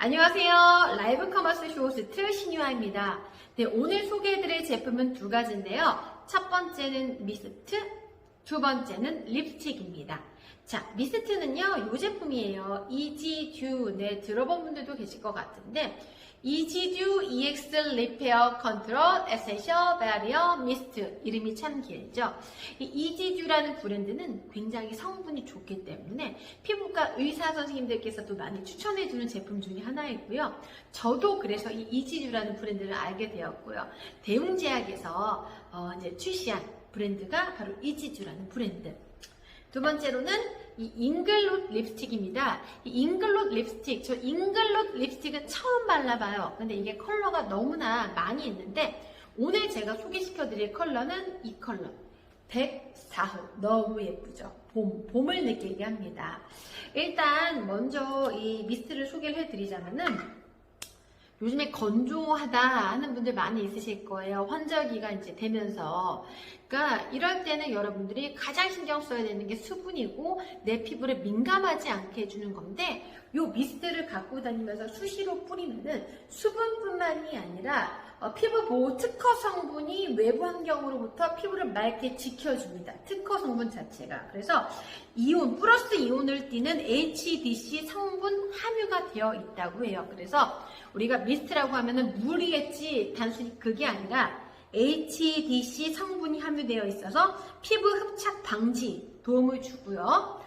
안녕하세요. 라이브 커머스 쇼호스트 신유아입니다. 네, 오늘 소개해드릴 제품은 두 가지인데요. 첫 번째는 미스트, 두 번째는 립스틱입니다. 자, 미스트는요, 이 제품이에요. 이지듀, 네, 들어본 분들도 계실 것 같은데, 이지듀 EX 리페어 컨트롤 에센셜 베리어 미스트 이름이 참 길죠. 이 이지듀라는 브랜드는 굉장히 성분이 좋기 때문에 피부과 의사 선생님들께서도 많이 추천해주는 제품 중에 하나이고요. 저도 그래서 이 이지듀라는 브랜드를 알게 되었고요. 대웅제약에서 어, 이제 출시한 브랜드가 바로 이지듀라는 브랜드. 두 번째로는 이 잉글롯 립스틱입니다. 이 잉글롯 립스틱, 저 잉글롯 립스틱은 처음 발라봐요. 근데 이게 컬러가 너무나 많이 있는데 오늘 제가 소개시켜 드릴 컬러는 이 컬러. 104호. 너무 예쁘죠? 봄, 봄을 느끼게 합니다. 일단 먼저 이 미스트를 소개를 해드리자면은 요즘에 건조하다 하는 분들 많이 있으실 거예요. 환절기가 이제 되면서. 그러니까 이럴 때는 여러분들이 가장 신경 써야 되는 게 수분이고 내 피부를 민감하지 않게 해주는 건데 요 미스트를 갖고 다니면서 수시로 뿌리면은 수분뿐만이 아니라 어, 피부 보호 특허 성분이 외부 환경으로부터 피부를 맑게 지켜줍니다. 특허 성분 자체가. 그래서 이온, 플러스 이온을 띠는 HDC 성분 함유가 되어 있다고 해요. 그래서 우리가 미스트라고 하면은 물이겠지 단순히 그게 아니라 HDC 성분이 함유되어 있어서 피부 흡착 방지 도움을 주고요.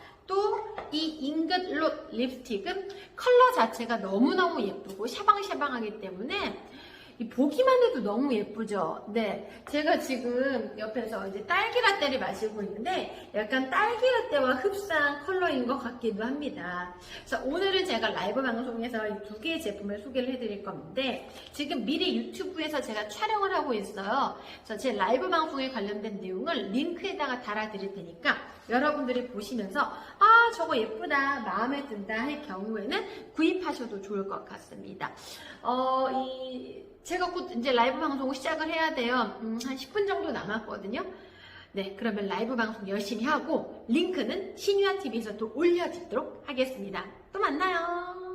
또이 잉긋 롯 립스틱은 컬러 자체가 너무너무 예쁘고 샤방샤방하기 때문에 이 보기만 해도 너무 예쁘죠? 네. 제가 지금 옆에서 이제 딸기 라떼를 마시고 있는데 약간 딸기 라떼와 흡사한 컬러인 것 같기도 합니다. 그래서 오늘은 제가 라이브 방송에서 이 두 개의 제품을 소개를 해드릴 건데 지금 미리 유튜브에서 제가 촬영을 하고 있어요. 그래서 제 라이브 방송에 관련된 내용을 링크에다가 달아드릴 테니까 여러분들이 보시면서 아 저거 예쁘다 마음에 든다 할 경우에는 구입하셔도 좋을 것 같습니다. 어, 이 제가 곧 이제 라이브 방송을 시작을 해야 돼요. 음, 한 10분 정도 남았거든요. 네, 그러면 라이브 방송 열심히 하고 링크는 신유아 TV에서 또 올려드리도록 하겠습니다. 또 만나요.